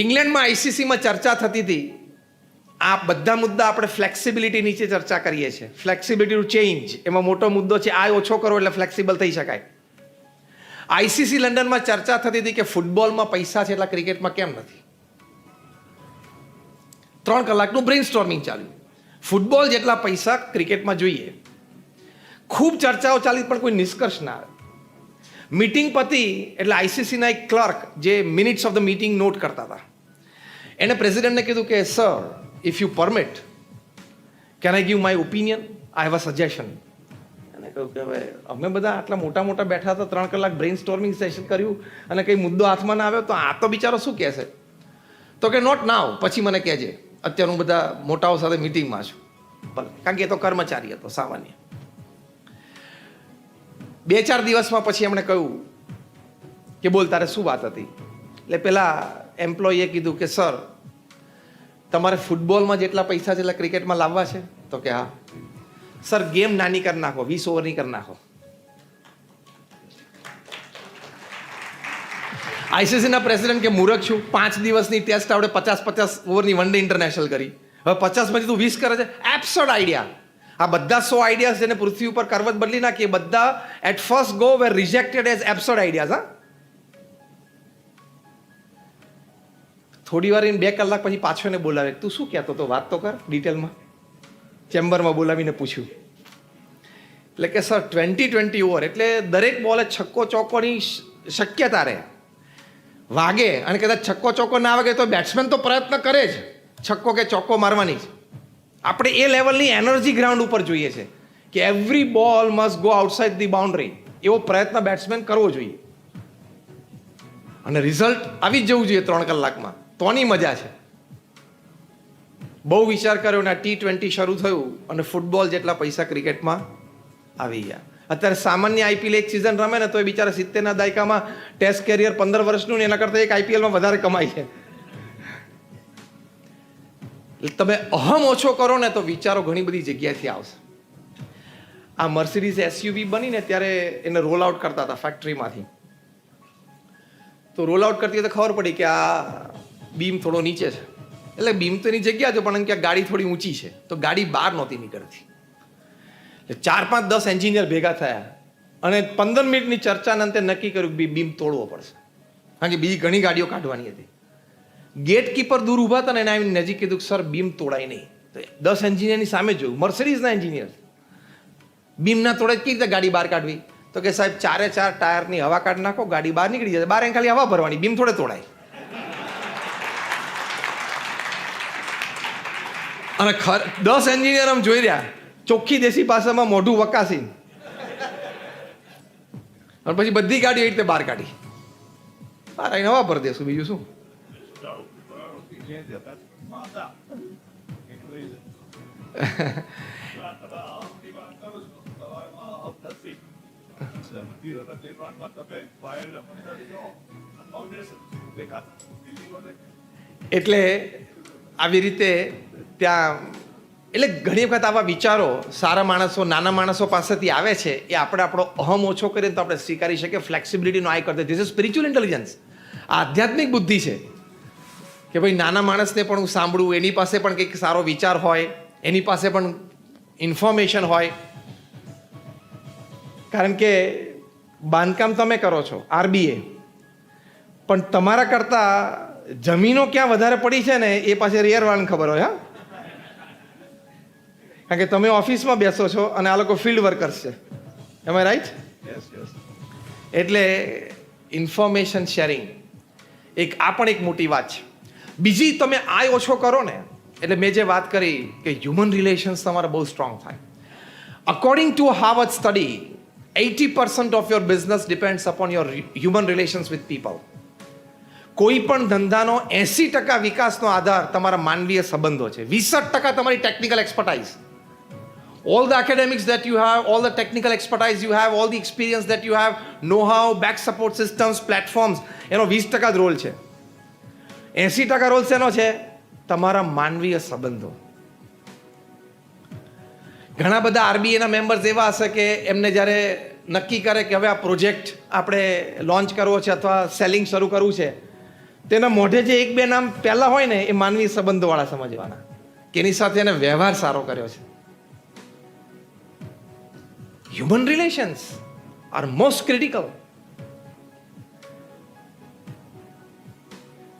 ઇંગ્લેન્ડમાં આઈસીસીમાં ચર્ચા થતી હતી. આ બધા મુદ્દા આપણે ફ્લેક્સિબિલિટી નીચે ચર્ચા કરીએ છીએ. Flexibility change. એમાં મોટો મુદ્દો છે આ ઓછો કરો એટલે ફ્લેક્સિબલ થઈ શકાય. આઈસીસી લંડનમાં ચર્ચા થતી હતી કે ફૂટબોલમાં પૈસા છે એટલા ક્રિકેટમાં કેમ નથી? ત્રણ કલાકનું બ્રેઇન સ્ટોર્મિંગ ચાલ્યું. ફૂટબોલ જેટલા પૈસા ક્રિકેટમાં જોઈએ. ખૂબ ચર્ચાઓ ચાલી, પણ કોઈ નિષ્કર્ષ ના આવે. મીટિંગ પતી એટલે આઈસીસીના એક ક્લર્ક જે minutes of the meeting note કરતા હતા. એણે પ્રેસિડેન્ટને કીધું કે sir if you permit can I give my opinion I have a suggestion એને કહ્યું કે અમે બધા આટલા મોટા મોટા બેઠા હતા, ત્રણ કલાક બ્રેઇન સ્ટોર્મિંગ સેશન કર્યું અને કંઈ મુદ્દો હાથમાં ના આવ્યો, તો આ તો બિચારો શું કહેશે? તો કે નોટ નાવ પછી મને કહેજે, અત્યારે હું બધા મોટાઓ સાથે મિટિંગમાં છું. કારણ કે એ તો કર્મચારી હતો, સામાન્ય. બે ચાર દિવસમાં પછી એમણે કહ્યું કે, બોલ, તારે શું વાત હતી? એટલે પેલા એમ્પ્લોયીએ કીધું કે, સર, તમારે ફૂટબોલમાં જેટલા પૈસા છે, એટલા ક્રિકેટમાં લાવવા છે? તો કે, હા. સર, ગેમ નાની કરી નાખો, વીસ ઓવરની કરી નાખો. આઈસીસીના પ્રેસિડેન્ટ કે, મૂરખ છું, પાંચ દિવસની ટેસ્ટ આપણે પચાસ પચાસ ઓવરની વન ડે ઇન્ટરનેશનલ કરી. હવે પચાસમાંથી તું વીસ કરે છે? એબ્સર્ડ આઈડિયા આ બધા સો આઈડિયાઝ જેને પૃથ્વી ઉપર કરવત બદલી નાખીએ બધા at first go were rejected as absurd ideas હા. થોડી વાર એને બે કલાક પછી પાછો એને બોલાવે. તું શું કહેતો તો વાત તો કર ડિટેલમાં. ચેમ્બરમાં બોલાવીને પૂછ્યું. એટલે કે, સર ટ્વેન્ટી ટ્વેન્ટી ઓવર એટલે દરેક બોલે છક્કો ચોક્કોની શક્યતા રહે. વાગે અને કદાચ છક્કો ચોક્કો ના વાગે તો બેટ્સમેન તો પ્રયત્ન કરે જ. છક્કો કે ચોક્કો મારવાની જ. આપણે એ લેવલની એનર્જી ગ્રાઉન્ડ ઉપર જોઈએ છે કે every ball must go outside the boundary એવો પ્રયત્ન બેટ્સમેન કરવો જોઈએ. અને રિઝલ્ટ આવી જ જવું જોઈએ ત્રણ કલાકમાં. તોની મજા છે. બહુ વિચાર કર્યો ને ટી ટ્વેન્ટી શરૂ થયું અને ફૂટબોલ જેટલા પૈસા ક્રિકેટમાં આવી ગયા. અત્યારે સામાન્ય આઈપીએલ એક સિઝન રમે ને તો એ બિચારા સિત્તેરના દાયકામાં ટેસ્ટ કેરિયર પંદર વર્ષનું ને એના કરતાં એક આઈપીએલમાં વધારે કમાય છે. તમે અહમ ઓછો કરો ને તો વિચારો ઘણી બધી જગ્યાએથી આવશે. આ મર્સિડીઝ એસયુવી બનીને ત્યારે એને રોલ આઉટ કરતા હતા ફેક્ટરીમાંથી તો રોલ આઉટ કરતી તો ખબર પડી કે આ બીમ થોડો નીચે છે. એટલે બીમ તો એની જગ્યા છે, પણ એમ કે ગાડી થોડી ઊંચી છે. તો ગાડી બહાર નહોતી નીકળતી. એટલે ચાર પાંચ દસ એન્જિનિયર ભેગા થયા. અને પંદર મિનિટની ચર્ચાના અંતે નક્કી કર્યું કે બીમ તોડવો પડશે. કારણ કે બીજી ઘણી ગાડીઓ કાઢવાની હતી. ગેટ કીપર દૂર ઊભા હતા ને એને આવીને નજીક કીધું કે, સર, બીમ તોડાય નહીં. તો દસ એન્જિનિયરની સામે જોયું. મર્સિડીઝના એન્જિનિયર. બીમ ના તોડે કેવી રીતે ગાડી બહાર કાઢવી? તો કે સાહેબ, ચારે ચાર ટાયરની હવા કાઢી નાખો, ગાડી બહાર નીકળી જશે બહાર ખાલી હવા ભરવાની. બીમ થોડે તોડાય. અને ખર દસ એન્જિનિયર આમ જોઈ રહ્યા. ચોખ્ખી દેશી ભાષામાં મોઢું વકાસી. અને પછી બધી ગાડી એ રીતે બહાર કાઢી. બહાર આવીને હવા પર દેશું, બીજું શું? એટલે આવી રીતે ત્યાં, એટલે ઘણી વખત આવા વિચારો સારા માણસો, નાના માણસો પાસેથી આવે છે, એ આપણે આપણો અહમ ઓછો કરીએ તો આપણે સ્વીકારી શકીએ. ફ્લેક્સિબિલિટીનો આઈ કરતો ધીસ ઇઝ સ્પિરિચ્યુઅલ ઇન્ટેલિજન્સ આધ્યાત્મિક બુદ્ધિ છે. કે ભાઈ નાના માણસને પણ હું સાંભળું, એની પાસે પણ કંઈક સારો વિચાર હોય, એની પાસે પણ ઇન્ફોર્મેશન હોય. કારણ કે બાંધકામ તમે કરો છો, આરબીએ. પણ તમારા કરતાં જમીનો ક્યાં વધારે પડી છે ને, એ પાસે રેયરવાળાને ખબર હોય, હા? કારણ કે તમે ઓફિસમાં બેસો છો અને આ લોકો ફિલ્ડ વર્કર્સ છે એમ રાઈટ એટલે ઇન્ફોર્મેશન શેરિંગ એક આ પણ એક મોટી વાત છે. બીજી તમે આ ઓછો કરો ને એટલે મેં જે વાત કરી કે હ્યુમન રિલેશન્સ તમારા બહુ સ્ટ્રોંગ થાય. According to Harvard study eighty percent of your business depends upon your human relations with people કોઈ પણ ધંધાનો એસી ટકા વિકાસનો આધાર તમારા માનવીય સંબંધો છે. વીસઠ ટકા તમારી technical expertise all the academics that you have, all the technical expertise you have, all the experience that you have, know-how, back support systems, platforms, એનો વીસ ટકા જ રોલ છે. એંસી ટકા રોલ શેનો છે? તમારા માનવીય સંબંધો. ઘણા બધા આરબીઆઈના મેમ્બર્સ એવા હશે કે એમને જ્યારે નક્કી કરે કે હવે આ પ્રોજેક્ટ આપણે લોન્ચ કરવો છે અથવા સેલિંગ શરૂ કરવું છે તેના મોઢે જે એક બે નામ પહેલાં હોય ને એ માનવી સંબંધોવાળા સમજવાના. કે એની સાથે એને વ્યવહાર સારો કર્યો છે. Human relations are most critical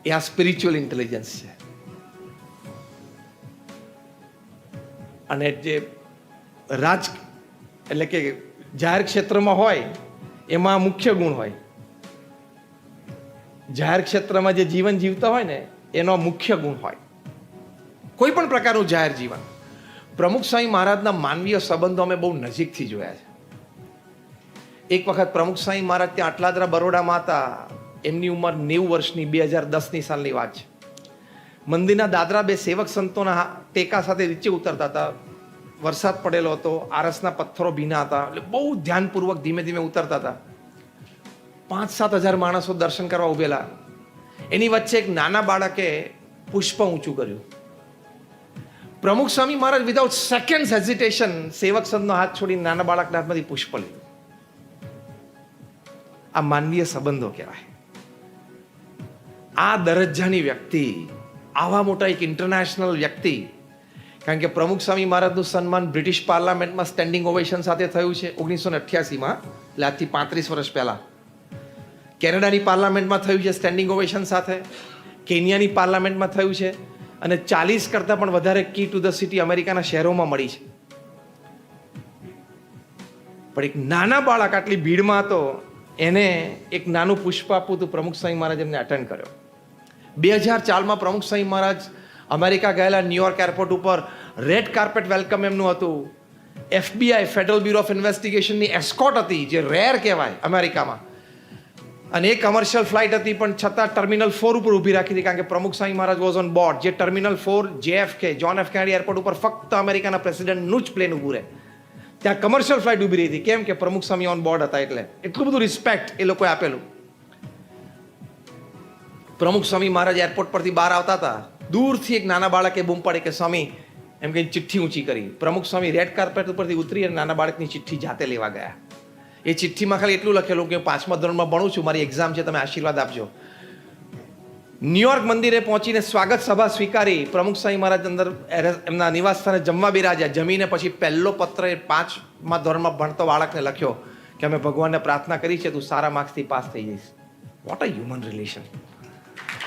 એ આ સ્પિરિચ્યુઅલ ઇન્ટેલિજન્સ છે અને જે રાજ, એટલે કે જાહેર ક્ષેત્રમાં હોય, એમાં મુખ્ય ગુણ હોય. જાહેર ક્ષેત્રમાં જે જીવન જીવતા હોય ને, એનો મુખ્ય ગુણ હોય. કોઈ પણ પ્રકારનું જાહેર જીવન. પ્રમુખ સ્વામી મહારાજના માનવીય સંબંધો અમે બહુ નજીકથી જોયા છે. એક વખત પ્રમુખ સ્વામી મહારાજ ત્યાં આટલાદરા બરોડામાં હતા. એમની ઉંમર નેવું વર્ષની, બે હજાર દસની સાલની વાત છે. મંદિરના દાદરા બે સેવક સંતોના ટેકા સાથે નીચે ઉતરતા હતા. વરસાદ પડેલો હતો, આરસના પથ્થરો ભીના હતા, એટલે બહુ ધ્યાનપૂર્વક ધીમે ધીમે ઉતરતા હતા. પાંચ સાત હજાર માણસો દર્શન કરવા ઉભેલા. એની વચ્ચે એક નાના બાળકે પુષ્પ ઊંચું કર્યું. Pramukh Swami Maharaj without second hesitation સેવક સંતનો હાથ છોડીને નાના બાળકના હાથમાંથી પુષ્પ લીધું. આ માનવીય સંબંધો કહેવાય. આ દરજ્જાની વ્યક્તિ, આવા મોટા એક ઇન્ટરનેશનલ વ્યક્તિ, કારણ કે પ્રમુખ સ્વામી મહારાજનું સન્માન બ્રિટિશ પાર્લામેન્ટમાં સ્ટેન્ડિંગ ઓવેશન સાથે થયું છે ઓગણીસો ને અઠ્યાસીમાં એટલે આજથી પાંત્રીસ વર્ષ પહેલા. કેનેડાની પાર્લામેન્ટમાં થયું છે સ્ટેન્ડિંગ ઓવેશન સાથે, કેન્યાની પાર્લામેન્ટમાં થયું છે અને ચાલીસ કરતાં પણ વધારે કી ટુ ધ સિટી અમેરિકાના શહેરોમાં મળી છે. પણ એક નાના બાળક આટલી ભીડમાં હતો, એને એક નાનું પુષ્પ આપવું હતું પ્રમુખ સ્વામી મહારાજ એમને અટેન્ડ કર્યો. બે હજાર ચારમાં પ્રમુખ સ્વામી મહારાજ અમેરિકા ગયેલા ન્યુયોર્ક એરપોર્ટ ઉપર રેડ કાર્પેટ વેલકમ એમનું હતું. એફબીઆઈ ફેડરલ બ્યુરો ઓફ ઇન્વેસ્ટિગેશનની એસ્કોટ હતી, જે રેર કહેવાય અમેરિકામાં. અને એ કમર્શિયલ ફ્લાઇટ હતી, પણ છતાં ટર્મિનલ ફોર ઉપર ઊભી રાખી હતી, કારણ કે Pramukh Swami Maharaj was on board જે terminal four JFK John F Kennedy airport ઉપર ફક્ત અમેરિકાના પ્રેસિડેન્ટનું જ પ્લેન ઊભું રહે. ત્યાં કમર્શિયલ ફ્લાઇટ ઊભી રહી હતી. કેમ કે પ્રમુખ સ્વામી ઓન બોર્ડ હતા એટલે. એટલું બધું રિસ્પેક્ટ એ લોકોએ આપેલું. પ્રમુખ સ્વામી મહારાજ એરપોર્ટ પરથી બહાર આવતા હતા. દૂરથી એક નાના બાળકે બૂમ પાડી કે, સ્વામી, એમ કે ચિઠ્ઠી ઊંચી કરી. પ્રમુખ સ્વામી રેડ કાર્પેટ ઉપરથી ઉતરી અને નાના બાળકની ચિઠ્ઠી જાતે લેવા ગયા. એ ચિઠ્ઠીમાં ખાલી એટલું લખેલું કે પાંચમા ધોરણમાં ભણું છું, મારી એક્ઝામ છે, તમે આશીર્વાદ આપજો. ન્યુયોર્ક મંદિરે પહોંચીને સ્વાગત સભા સ્વીકારી પ્રમુખ સ્વામી મહારાજ અંદર એમના નિવાસ સ્થાને જમવા બિરાજ્યા. જમીને પછી પહેલો પત્ર એ પાંચમા ધોરણમાં ભણતો બાળકને લખ્યો કે અમે ભગવાનને પ્રાર્થના કરી છે, તું સારા માર્ક્સથી પાસ થઈ જઈશ. વોટ અ હ્યુમન રિલેશન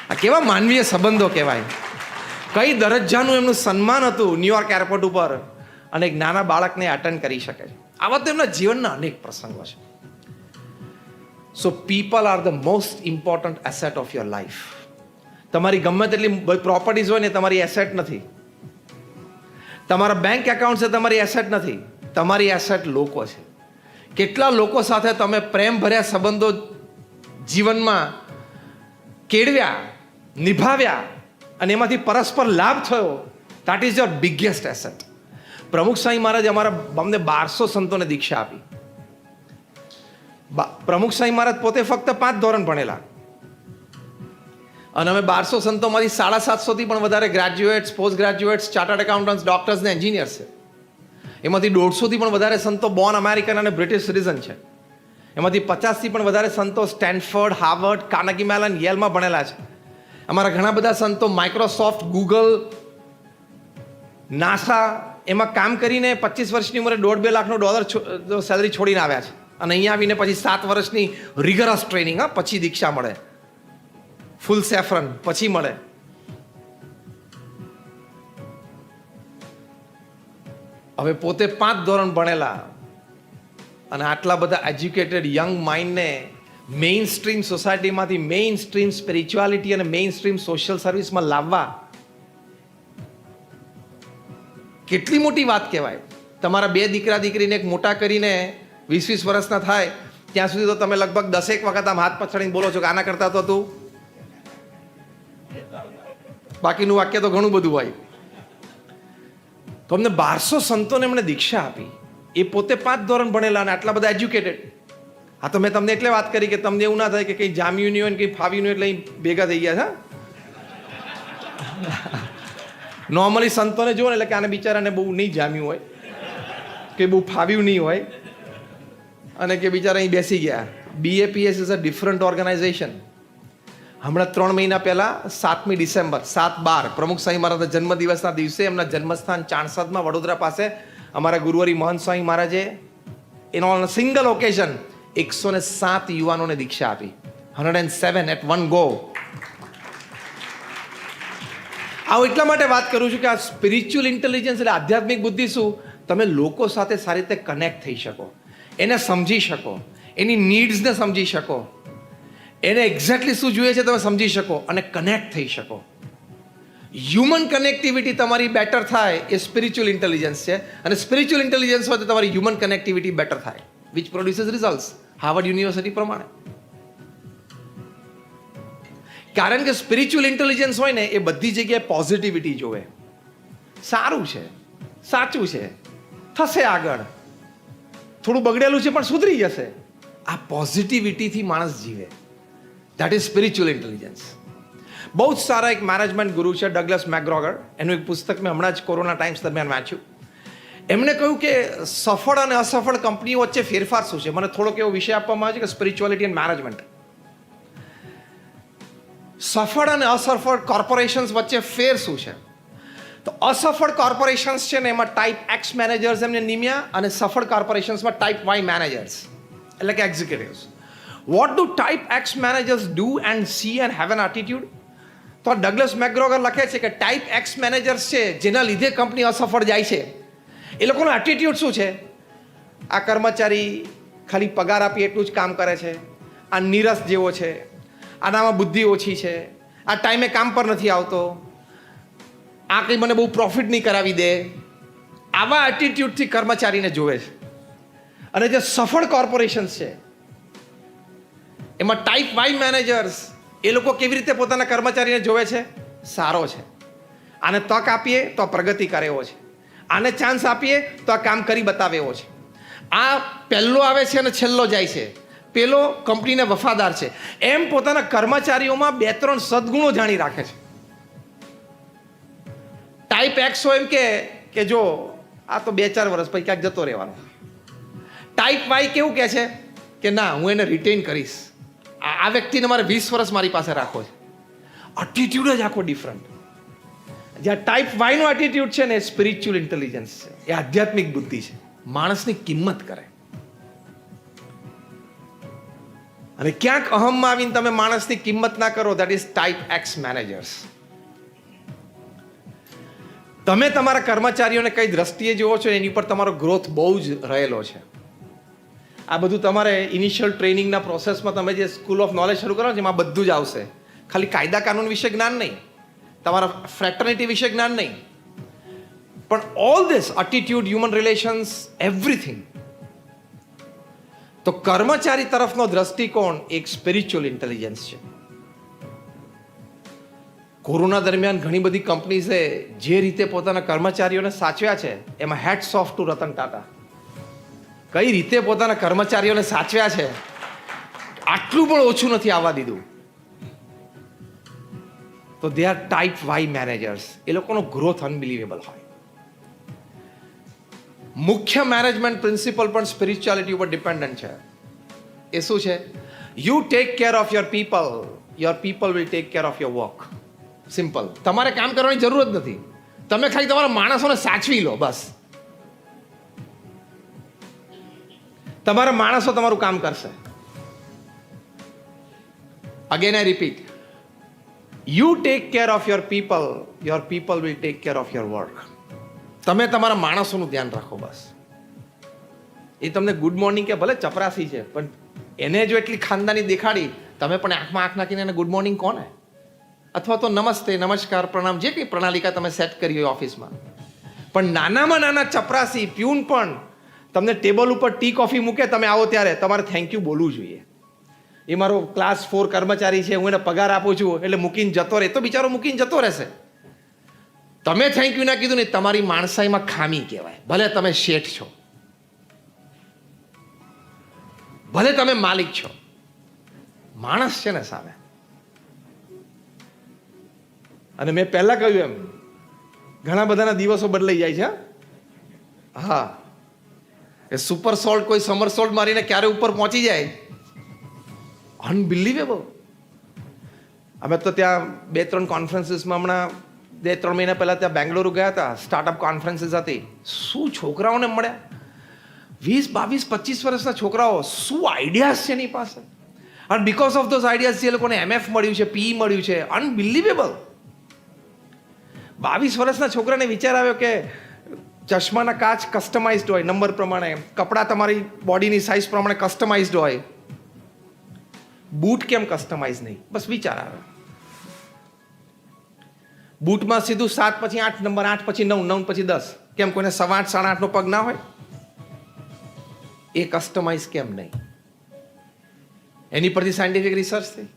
આ કેવા માનવીય સંબંધો કહેવાય. કઈ દરજ્જાનું એમનું સન્માન હતું ન્યુયોર્ક એરપોર્ટ ઉપર અને એક નાના બાળકને અટેન્ડ કરી શકે છે. આવા તો એમના જીવનના અનેક પ્રસંગો છે. So people are the most important asset of your life તમારી ગમે તેટલી પ્રોપર્ટીઝ હોય ને, તમારી એસેટ નથી. તમારા બેંક એકાઉન્ટ છે, તમારી એસેટ નથી. તમારી એસેટ લોકો છે. કેટલા લોકો સાથે તમે પ્રેમ ભર્યા સંબંધો જીવનમાં કેળવ્યા, નિભાવ્યા અને એમાંથી પરસ્પર લાભ થયો that is your biggest asset Pramukh Sai Maharaj અમારા અમને બારસો સંતોને દીક્ષા આપી. પ્રમુખ સાંઈ મહારાજ પોતે ફક્ત પાંચ ધોરણ ભણેલા. અને અમે બારસો સંતોમાંથી સાડા સાતસોથી પણ વધારે graduates post graduates chartered accountants doctors ને એન્જિનિયર્સ છે. એમાંથી દોઢસોથી પણ વધારે સંતો બોર્ન અમેરિકન અને બ્રિટિશ સિટીઝન છે. એમાંથી પચાસથી પણ વધારે સંતો સ્ટેન્ફર્ડ હાર્વર્ડ કાનકી મેલન યેલમાં ભણેલા છે. અમારા ઘણા બધા સંતો માઇક્રોસોફ્ટ ગૂગલ નાસા એમાં કામ કરીને પચીસ વર્ષની ઉંમરે દોઢ બે લાખનો ડોલર સેલરી છોડીને આવ્યા છે. અને અહીંયા આવીને પછી સાત વર્ષની રિગરસ ટ્રેનિંગ હા, પછી દીક્ષા મળે. ફૂલ સેફરન પછી મળે. હવે પોતે પાંચ ધોરણ ભણેલા અને આટલા બધા એજ્યુકેટેડ યંગ માઇન્ડને મેઇન સ્ટ્રીમ સોસાયટીમાંથી મેઇન સ્ટ્રીમ સ્પિરિચ્યુઆલિટી અને મેઇન સ્ટ્રીમ સોશિયલ સર્વિસમાં લાવવા કેટલી મોટી વાત કહેવાય? તમારા બે દીકરા દીકરીને એક મોટા કરીને વીસ વીસ વર્ષના થાય, ત્યાં સુધી તો તમે લગભગ દસેક વખત આમ હાથ પછાડીને બોલો છો કે આના કરતા તો તું? બાકીનું વાક્ય તો ઘણું બધું હોય. તો અમને બારસો સંતોને એમણે દીક્ષા આપી. એ પોતે પાંચ ધોરણ ભણેલા અને આટલા બધા એજ્યુકેટેડ હા, તો મેં તમને એટલે વાત કરી કે તમને એવું ના થાય કે કંઈ જામ્યું નહીં હોય ને કંઈ ફાવ્યું નહીં એટલે ભેગા થઈ ગયા છે નોર્મલી સંતોને જુઓ ને એટલે કે આને બિચારાને બહુ નહીં જામ્યું હોય, કે બહુ ફાવ્યું નહીં હોય, અને કે બિચારા અહીં બેસી ગયા. BAPS is a different organization હમણાં ત્રણ મહિના પહેલા સાતમી ડિસેમ્બર, સાત બાર, પ્રમુખ સ્વામી મહારાજના જન્મદિવસના દિવસે એમના જન્મસ્થાન ચાણસદમાં વડોદરા પાસે અમારા ગુરુવારી મહંત સ્વામી મહારાજે એનો સિંગલ ઓકેઝન એકસો ને સાત યુવાનોને દીક્ષા આપી. Hundred and seven at one go આવું એટલા માટે વાત કરું છું કે આ સ્પિરિચ્યુઅલ ઇન્ટેલિજન્સ એટલે આધ્યાત્મિક બુદ્ધિ શું? તમે લોકો સાથે સારી રીતે કનેક્ટ થઈ શકો. એને સમજી શકો. એની નીડ્સને સમજી શકો. એને એક્ઝેક્ટલી શું જોઈએ છે તમે સમજી શકો અને કનેક્ટ થઈ શકો. હ્યુમન કનેક્ટિવિટી તમારી બેટર થાય એ સ્પિરિચ્યુઅલ ઇન્ટેલિજન્સ છે. અને સ્પિરિચ્યુઅલ ઇન્ટેલિજન્સ હોય તો તમારી હ્યુમન કનેક્ટિવિટી બેટર થાય. Which produces result Harvard university પ્રમાણે. કારણ કે સ્પિરિચ્યુઅલ ઇન્ટેલિજન્સ હોય ને, એ બધી જગ્યાએ પોઝિટિવિટી જોવે. સારું છે. સાચું છે. થશે આગળ. થોડું બગડેલું છે, પણ સુધરી જશે. આ પોઝિટિવિટીથી માણસ જીવે. દેટ ઇઝ સ્પિરિચ્યુઅલ ઇન્ટેલિજન્સ બહુ જ સારા એક મેનેજમેન્ટ ગુરુ છે ડગલસ મેગ્રોગર એનું એક પુસ્તક મેં હમણાં જ કોરોના ટાઈમ્સ દરમિયાન વાંચ્યું. એમણે કહ્યું કે સફળ અને અસફળ કંપનીઓ વચ્ચે ફેરફાર શું છે? મને થોડોક એવો વિષય આપવામાં આવ્યો છે કે સ્પિરિચ્યુઆલિટી એન્ડ મેનેજમેન્ટ સફળ અને અસફળ કોર્પોરેશન્સ વચ્ચે ફેર શું છે? તો અસફળ કોર્પોરેશન્સ છે ને એમાં ટાઈપ એક્સ મેનેજર્સ એમને નિમ્યા અને સફળ કોર્પોરેશન્સમાં ટાઈપ વાય મેનેજર્સ એટલે કે executives what do type X managers do and see and have an attitude તો ડગલસ મેગ્રોગર લખે છે કે ટાઈપ એક્સ મેનેજર્સ છે, જેના લીધે કંપની અસફળ જાય છે. એ લોકોનો એટીટ્યુડ શું છે? આ કર્મચારી ખાલી પગાર આપી એટલું જ કામ કરે છે. આ નીરસ જેવો છે. આનામાં બુદ્ધિ ઓછી છે. આ ટાઈમે કામ પર નથી આવતો. આ કંઈ મને બહુ પ્રોફિટ નહીં કરાવી દે. આવા એટીટ્યુડથી કર્મચારીને જોવે છે. અને જે સફળ કોર્પોરેશન્સ છે, એમાં ટાઈપ વાય મેનેજર્સ એ લોકો કેવી રીતે પોતાના કર્મચારીને જોવે છે? સારો છે. આને તક આપીએ તો પ્રગતિ કરે એવો છે. આને ચાન્સ આપીએ તો આ કામ કરી બતાવે એવો છે. આ પહેલો આવે છે અને છેલ્લો જાય છે. પેલો કંપનીને વફાદાર છે. એમ પોતાના કર્મચારીઓમાં બે ત્રણ સદગુણો જાણી રાખે છે. ટાઈપ એક્સ એમ કે કે જો, આ તો બે ચાર વર્ષ પછી ક્યાંક જતો રહેવાનો. ટાઈપ વાય કેવું કહે છે? કે ના, હું એને રિટેન કરીશ. આ વ્યક્તિને મારે વીસ વર્ષ મારી પાસે રાખવો છે. એટીટ્યુડ જ આખો ડિફરન્ટ જ્યાં ટાઈપ વાયનો એટીટ્યુડ છે ને સ્પિરિચ્યુઅલ ઇન્ટેલિજન્સ છે. એ આધ્યાત્મિક બુદ્ધિ છે. માણસની કિંમત કરે. અને ક્યાંક અહમમાં આવીને તમે માણસની કિંમત ના કરો that is type X managers તમે તમારા કર્મચારીઓને કઈ દ્રષ્ટિએ જુઓ છો, એની ઉપર તમારો ગ્રોથ બહુ જ રહેલો છે. આ બધું તમારે ઇનિશિયલ ટ્રેનિંગના પ્રોસેસમાં તમે જે સ્કૂલ ઓફ નોલેજ શરૂ કરો એમાં બધું જ આવશે. ખાલી કાયદા કાનૂન વિશે જ્ઞાન નહીં. તમારા ફ્રેટર્નિટી વિશે જ્ઞાન નહીં. પણ all this attitude human relations everything તો કર્મચારી તરફનો દ્રષ્ટિકોણ એક સ્પિરિચ્યુઅલ ઇન્ટેલિજન્સ છે. કોરોના દરમિયાન ઘણી બધી કંપનીઝે જે રીતે પોતાના કર્મચારીઓને સાચવ્યા છે, એમાં heads of to Ratan Tata. કઈ રીતે પોતાના કર્મચારીઓને સાચવ્યા છે, આટલું પણ ઓછું નથી આવવા દીધું. તો they are type Y managers એ લોકોનો ગ્રોથ અનબિલિવેબલ હોય. મુખ્ય મેનેજમેન્ટ પ્રિન્સિપલ પણ સ્પિરિચ્યુઆલિટી ઉપર ડિપેન્ડન્ટ છે. એ શું છે? You take care of your people your people will take care of your work simple તમારે કામ કરવાની જરૂર જ નથી. તમે ખાલી તમારા માણસોને સાચવી લો, બસ. તમારા માણસો તમારું કામ કરશે. Again I repeat you take care of your people your people will take care of your work તમે તમારા માણસોનું ધ્યાન રાખો બસ. એ તમને ગુડ મોર્નિંગ કે ભલે ચપરાસી છે, પણ એને જો એટલી ખાનદાની દેખાડી, તમે પણ આંખમાં આંખ નાખીને એને ગુડ મોર્નિંગ કોને? અથવા તો નમસ્તે, નમસ્કાર, પ્રણામ, જે કંઈ પ્રણાલિકા તમે સેટ કરી હોય ઓફિસમાં. પણ નાનામાં નાના ચપરાસી, પ્યુન પણ, તમને ટેબલ ઉપર ટી કોફી મૂકે, તમે આવો ત્યારે તમારે થેન્ક યુ બોલવું જોઈએ. એ મારો ક્લાસ ફોર કર્મચારી છે, હું એને પગાર આપું છું, એટલે મૂકીને જતો રહે. તો બિચારો મૂકીને જતો રહેશે. તમે થેન્ક યુ ના કીધું ને તમારી માણસાઈમાં ખામી કહેવાય. ભલે તમે શેઠ છો. ભલે તમે માલિક છો. માણસ છે ને સામે. અને મેં પહેલા કહ્યું એમ, ઘણા બધાના દિવસો બદલાઈ જાય છે, હા? એ સુપર સોલ્ટ કોઈ સમર સોલ્ટ મારીને ક્યારે ઉપર પહોંચી જાય? અનબિલીવેબલ અમે તો ત્યાં બે ત્રણ કોન્ફરન્સીસમાં હમણાં બે, ત્રણ મહિના પહેલાં ત્યાં બેંગ્લોરુ ગયા હતા સ્ટાર્ટઅપ કોન્ફરન્સીસ હતી. શું છોકરાઓને મળ્યા? વીસ, બાવીસ, પચીસ વર્ષના છોકરાઓ, શું આઈડિયાઝ છે એની પાસે? અને બિકોઝ ઓફ ધોઝ આઈડિયાઝ એ લોકોને એમએફ મળ્યું છે પી મળ્યું છે. અનબિલિવેબલ બાવીસ વર્ષના છોકરાને વિચાર આવ્યો કે ચશ્માના કાચ કસ્ટમાઇઝડ હોય, નંબર પ્રમાણે, કપડાં તમારી બોડીની સાઇઝ પ્રમાણે કસ્ટમાઇઝડ હોય. બૂટ કેમ કસ્ટમાઇઝ નહીં? બસ વિચાર આવ્યો. બૂટમાં સીધું સાત પછી આઠ, નંબર આઠ પછી નવ નવ પછી દસ. કેમ કોઈને સવા આઠ, સાડા આઠનો પગ ના હોય? એ કસ્ટમાઇઝ કેમ નહીં? એની પરથી સાયન્ટિફિક રિસર્ચ થઈ.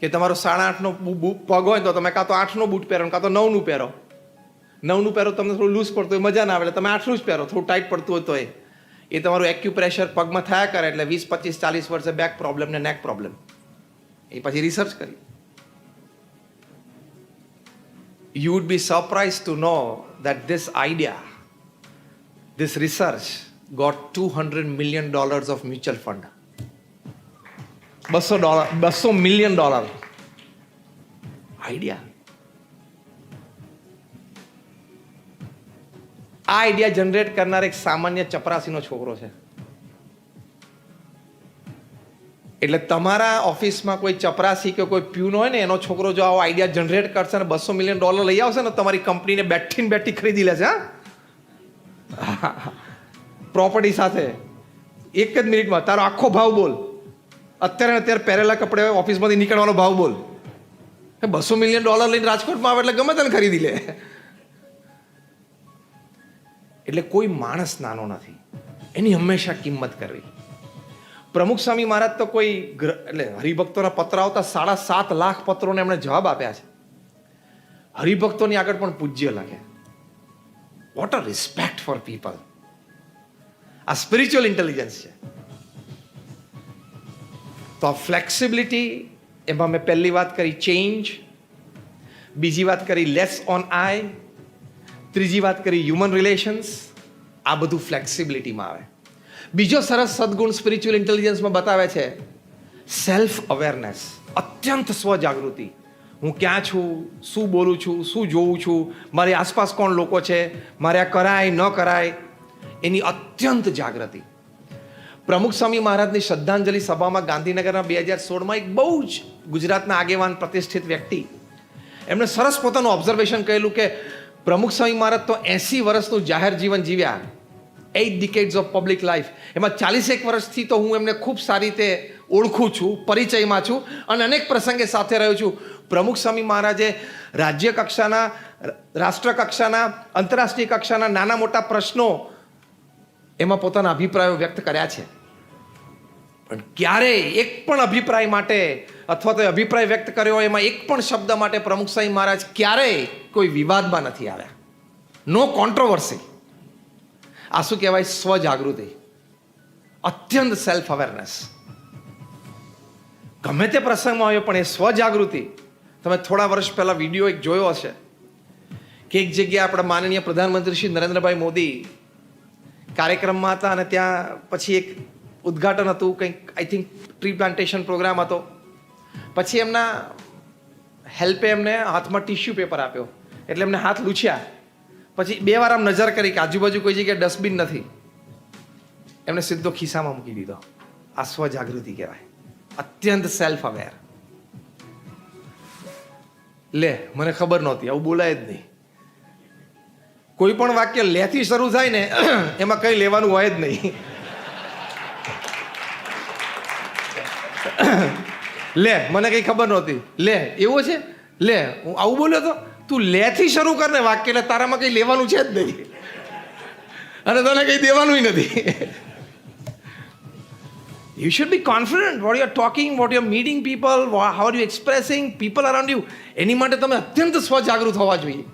કે તમારો સાડા આઠનો પગ હોય તો તમે કાં તો આઠનો બૂટ પહેરો કાં તો નવનું પહેરો. નવનું પહેરો તમને થોડું લૂઝ પડતું હોય, મજા ના આવે, એટલે તમે આઠનું જ પહેરો, થોડું ટાઈટ પડતું હોય તો એ એ તમારું એક્યુપ્રેશર પગમાં થયા કરે એટલે વીસ, પચીસ, ચાલીસ વર્ષે બેક પ્રોબ્લેમ ને નેક પ્રોબ્લેમ એ પછી રિસર્ચ કરી. You would be surprised to know that this idea, this research got 200 million dollars of mutual fund. બસો ડોલર બસો મિલિયન ડોલર આઈડિયા આ આઈડિયા જનરેટ કરનાર એક સામાન્ય ચપરાસીનો છોકરો છે એટલે તમારા ઓફિસમાં કોઈ ચપરાસી કે કોઈ પ્યુન હોય ને, એનો છોકરો જો આવો આઈડિયા જનરેટ કરશે ને, બસો મિલિયન ડોલર લઈ આવશે ને તમારી કંપનીને બેઠીને બેઠી ખરીદી લેશે, હા? પ્રોપર્ટી સાથે. એક જ મિનિટમાં. તારો આખો ભાવ બોલ. અત્યારે અત્યારે પહેરેલા કપડે ઓફિસમાંથી નીકળવાનો ભાવ બોલ. બસો મિલિયન ડોલર લઈને રાજકોટમાં આવે એટલે ગમે તેને ખરીદી લે. એટલે કોઈ માણસ નાનો નથી. એની હંમેશા કિંમત કરવી. પ્રમુખ સ્વામી મહારાજ તો કોઈ એટલે હરિભક્તોના પત્ર આવતા સાડા સાત લાખ પત્રોને એમણે જવાબ આપ્યા છે. હરિભક્તોની આગળ પણ પૂજ્ય લખે what a respect for people આ સ્પિરિચ્યુઅલ ઇન્ટેલિજન્સ છે. તો આ ફ્લેક્સિબિલિટી એમાં મેં પહેલી વાત કરી ચેન્જ બીજી વાત કરી લેસ ઓન આય ત્રીજી વાત કરી હ્યુમન રિલેશન્સ આ બધું ફ્લેક્સિબિલિટીમાં આવે. બીજો સરસ સદગુણ સ્પિરિચ્યુઅલ ઇન્ટેલિજન્સમાં બતાવે છે સેલ્ફ અવેરનેસ અત્યંત સ્વજાગૃતિ. હું ક્યાં છું, શું બોલું છું, શું જોઉં છું, મારી આસપાસ કોણ લોકો છે, મારે આ કરાય, ન કરાય, એની અત્યંત જાગૃતિ. પ્રમુખ સ્વામી મહારાજની શ્રદ્ધાંજલિ સભામાં ગાંધીનગરના બે હજાર સોળમાં એક બહુ જ ગુજરાતના આગેવાન પ્રતિષ્ઠિત વ્યક્તિ. એમણે સરસ પોતાનું ઓબ્ઝર્વેશન કહેલું કે પ્રમુખ સ્વામી મહારાજ તો એંસી વર્ષનું જાહેર જીવન જીવ્યા. Eight decades of public life એમાં ચાલીસેક વર્ષથી તો હું એમને ખૂબ સારી રીતે ઓળખું છું, પરિચયમાં છું અને અનેક પ્રસંગે સાથે રહ્યો છું. પ્રમુખ સ્વામી મહારાજે રાજ્ય કક્ષાના, રાષ્ટ્ર કક્ષાના, આંતરરાષ્ટ્રીય કક્ષાના નાના મોટા પ્રશ્નો એમાં પોતાના અભિપ્રાયો વ્યક્ત કર્યા છે. પણ ક્યારેય એક પણ અભિપ્રાય માટે અથવા તો અભિપ્રાય વ્યક્ત કર્યો હોય એમાં એક પણ શબ્દ માટે પ્રમુખ સ્વામી મહારાજ ક્યારેય કોઈ વિવાદમાં નથી આવ્યા. નો કોન્ટ્રોવર્સી આ શું કહેવાય સ્વજાગૃતિ. અત્યંત સેલ્ફ અવેરનેસ ગમે તે પ્રસંગમાં આવ્યો પણ એ સ્વજાગૃતિ. તમે થોડા વર્ષ પહેલા વીડિયો એક જોયો હશે કે એક જગ્યાએ આપણા માનનીય પ્રધાનમંત્રી શ્રી નરેન્દ્રભાઈ મોદી કાર્યક્રમમાં હતા અને ત્યાં પછી એક ઉદ્ઘાટન હતું, કંઈક I think tree plantation program હતો. પછી એમના હેલ્પે એમને હાથમાં ટિશ્યુ પેપર આપ્યો. એટલે એમને હાથ લૂછ્યા. પછી બે વાર આમ નજર કરી કે આજુબાજુ કોઈ જગ્યાએ ડસ્ટબિન નથી. એમણે સીધો ખિસ્સામાં મૂકી દીધો. આ સ્વજાગૃતિ કહેવાય. અત્યંત સેલ્ફ અવેર લે, મને ખબર નહોતી, આવું બોલાય જ નહીં. કોઈ પણ વાક્ય લેથી શરૂ થાય ને, એમાં કંઈ લેવાનું હોય જ નહીં. લે, મને કંઈ ખબર નહોતી. લે, એવું છે? લે, હું આવું બોલ્યો તો? તું લેથી શરૂ કર ને વાક્ય એટલે તારામાં કંઈ લેવાનું છે જ નહીં અને તને કંઈ દેવાનું નથી You should be confident what you're talking, what you're meeting people, wha- how are you expressing people around you. એની માટે તમે અત્યંત સ્વજાગૃત હોવા જોઈએ